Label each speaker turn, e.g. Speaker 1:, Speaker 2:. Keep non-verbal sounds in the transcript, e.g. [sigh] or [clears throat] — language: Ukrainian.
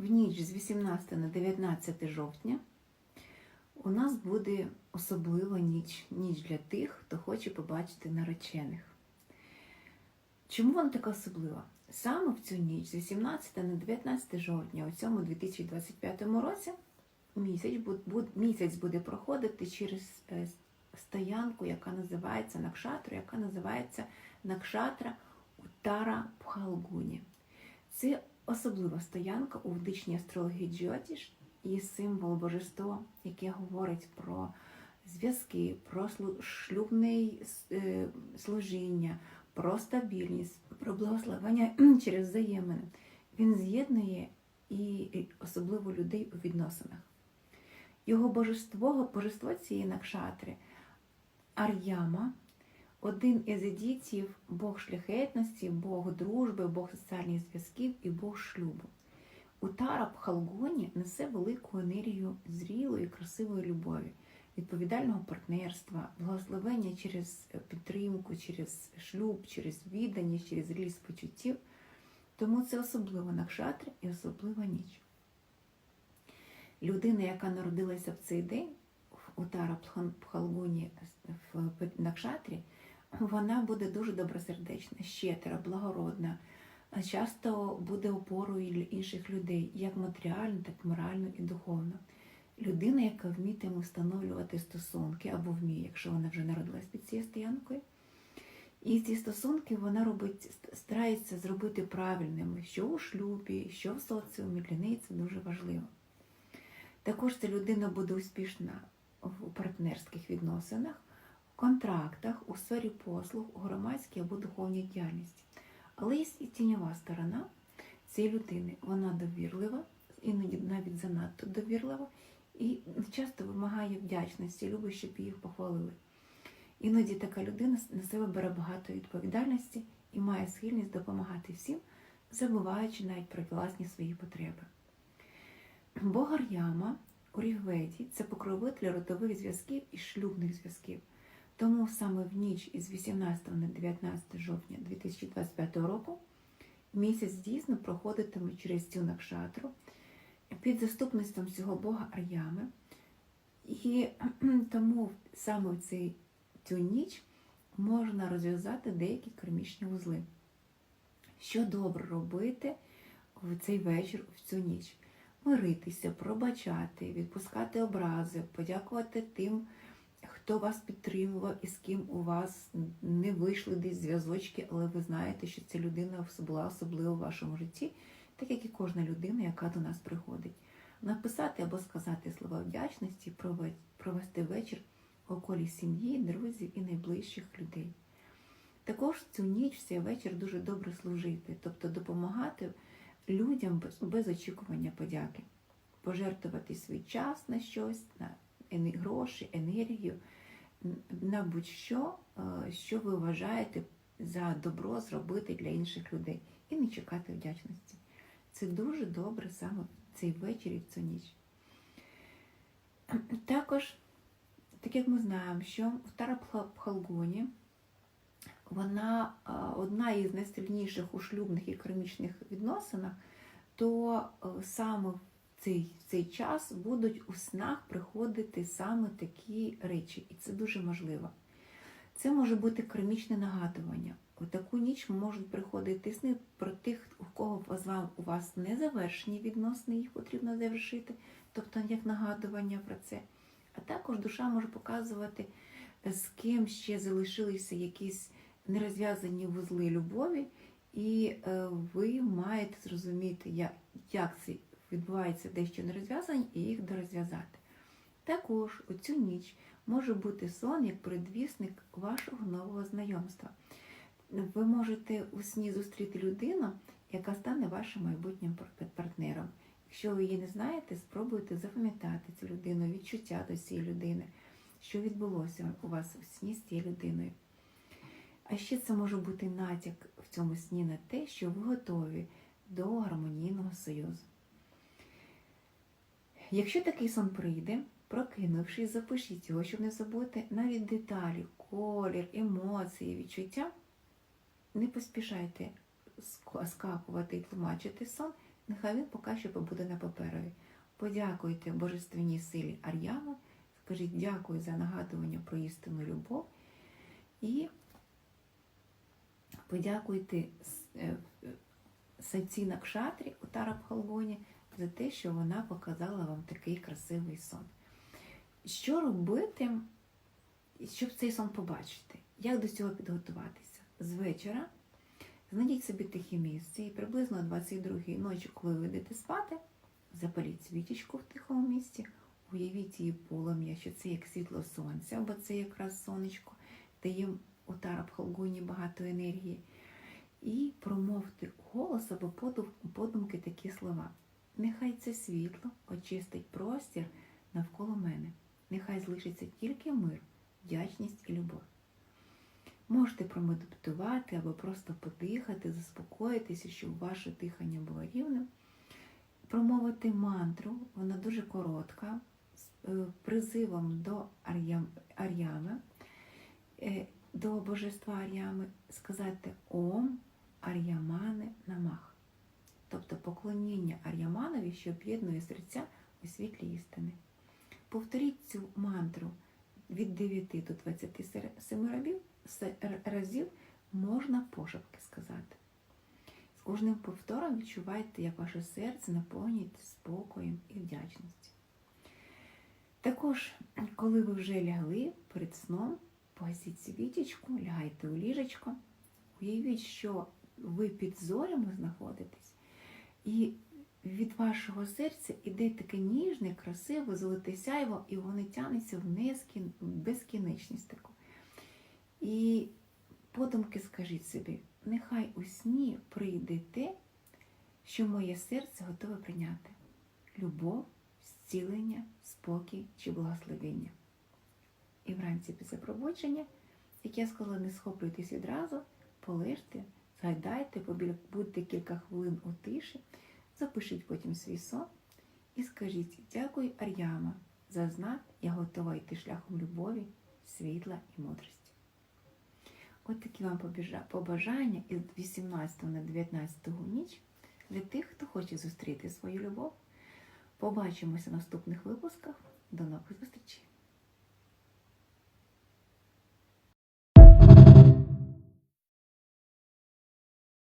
Speaker 1: в ніч з 18 на 19 жовтня у нас буде особлива ніч, ніч для тих, хто хоче побачити наречених. Чому вона така особлива? Саме в цю ніч, з 18 на 19 жовтня, у цьому 2025 році, місяць, місяць буде проходити через е, стоянку, яка називається Накшатра, яка називається Накшатра Утара Пхалгуні. Це особлива стоянка у ведичній астрології Джотіш і символ божества, яке говорить про зв'язки, про шлюбне служіння, про стабільність, про благословення [clears throat] через взаємини. Він з'єднує і особливо людей у відносинах. Його божество, божество цієї накшатри Ар'яма, один із едітів Бог шляхетності, Бог дружби, Бог соціальних зв'язків і Бог шлюбу. Утара Пхалгоні несе велику енергію зрілої, красивої любові, відповідального партнерства, благословення через підтримку, через шлюб, через відданість, через зрілість почуттів. Тому це особлива накшатра і особлива ніч. Людина, яка народилася в цей день в Утара Пхалгуні в Накшатрі, вона буде дуже добросердечна, щедра, благородна, часто буде опорою інших людей, як матеріально, так і морально і духовно. Людина, яка вмітиме встановлювати стосунки або вміє, якщо вона вже народилась під цією стоянкою. І ці стосунки вона робить, старається зробити правильними, що у шлюбі, що в соціумі. Для неї це дуже важливо. Також ця людина буде успішна в партнерських відносинах, контрактах, у сфері послуг, у громадській або духовній діяльності. Але є і тіньова сторона цієї людини. Вона довірлива, іноді навіть занадто довірлива, і часто вимагає вдячності, любить, щоб її похвалили. Іноді така людина на себе бере багато відповідальності і має схильність допомагати всім, забуваючи навіть про власні свої потреби. Бог Ар'яма у Рігведі це покровитель родових зв'язків і шлюбних зв'язків. Тому саме в ніч із 18 на 19 жовтня 2025 року місяць дійсно проходитиме через цю накшатру під заступництвом цього Бога Ар'ями. І [clears throat] тому саме в цей, цю ніч можна розв'язати деякі кармічні вузли. Що добре робити в цей вечір, в цю ніч? Миритися, пробачати, відпускати образи, подякувати тим, хто вас підтримував і з ким у вас не вийшли десь зв'язочки, але ви знаєте, що ця людина була особлива в вашому житті, так як і кожна людина, яка до нас приходить. Написати або сказати слова вдячності, провести вечір в околі сім'ї, друзів і найближчих людей. Також цю ніч, цей вечір дуже добре служити, тобто допомагати людям без, очікування подяки, пожертвувати свій час на щось, на гроші, енергію, на будь-що, е, що ви вважаєте за добро зробити для інших людей, і не чекати вдячності. Це дуже добре саме в цей вечір і в цю ніч. [clears throat] Також, так як ми знаємо, що в Тарапхалгоні вона одна із найсильніших у шлюбних і кармічних відносинах, то е, саме в цей, цей час будуть у снах приходити саме такі речі, і це дуже можливо. Це може бути кармічне нагадування. У таку ніч можуть приходити сни про тих, у кого у вас не завершені відносини, їх потрібно завершити, тобто як нагадування про це. А також душа може показувати, з ким ще залишилися якісь нерозв'язані вузли любові, і е, ви маєте зрозуміти, як, як це відбувається дещо нерозв'язані, і їх дорозв'язати. Також у цю ніч може бути сон як предвісник вашого нового знайомства. Ви можете у сні зустріти людину, яка стане вашим майбутнім партнером. Якщо ви її не знаєте, спробуйте запам'ятати цю людину, відчуття до цієї людини, що відбулося у вас у сні з цією людиною. А ще це може бути натяк в цьому сні на те, що ви готові до гармонійного союзу. Якщо такий сон прийде, прокинувшись, запишіть його, щоб не забути навіть деталі, колір, емоції, відчуття. Не поспішайте ск- скакувати і тлумачити сон, нехай він поки що побуде на паперові. Подякуйте божественній силі Ар'ями, скажіть дякую за нагадування про істинну любов і подякуйте с- е, е, Накшатрі у Тарабхалгоні за те, що вона показала вам такий красивий сон. Що робити, щоб цей сон побачити? Як до цього підготуватися? З вечора знайдіть собі тихе місце і приблизно о 22-й ночі, коли ви йдете спати, запаліть свічечку в тихому місці, уявіть її полум'я, що це як світло сонця, бо це якраз сонечко, дає у Тарабхалгоні багато енергії. І промовте голос або подумки такі слова. Нехай це світло очистить простір навколо мене. Нехай залишиться тільки мир, вдячність і любов. Можете промедитувати або просто подихати, заспокоїтися, щоб ваше дихання було рівним. Промовити мантру, вона дуже коротка, з е, призивом до Ар'ям- Ар'ями, е, до божества Ар'ями, сказати Ом Ар'ямане Намах. Тобто поклоніння Ар'яманові, що об'єднує серця у світлі істини. Повторіть цю мантру від 9 до 27 разів, можна пошепки сказати. З кожним повтором відчувайте, як ваше серце наповнюється спокоєм і вдячністю. Також, коли ви вже лягли перед сном, погасіть свічечку, лягайте у ліжечко, уявіть, що ви під зорями знаходитесь, і від вашого серця іде таке ніжне, красиве, золоте сяйво, і воно тягнеться в безкінечність таку. І подумки скажіть собі, нехай у сні прийде те, що моє серце готове прийняти: любов, зцілення, спокій чи благословення. І вранці після пробудження, як я сказала, не схоплюйтесь відразу, полежте, згадайте, будьте кілька хвилин у тиші, запишіть потім свій сон і скажіть дякую, Ар'яма, за знак я готова йти шляхом любові, світла і мудрості. От такі вам побажання із 18 на 19 ніч для тих, хто хоче зустріти свою любов. Побачимося в наступних випусках. До нових зустрічей!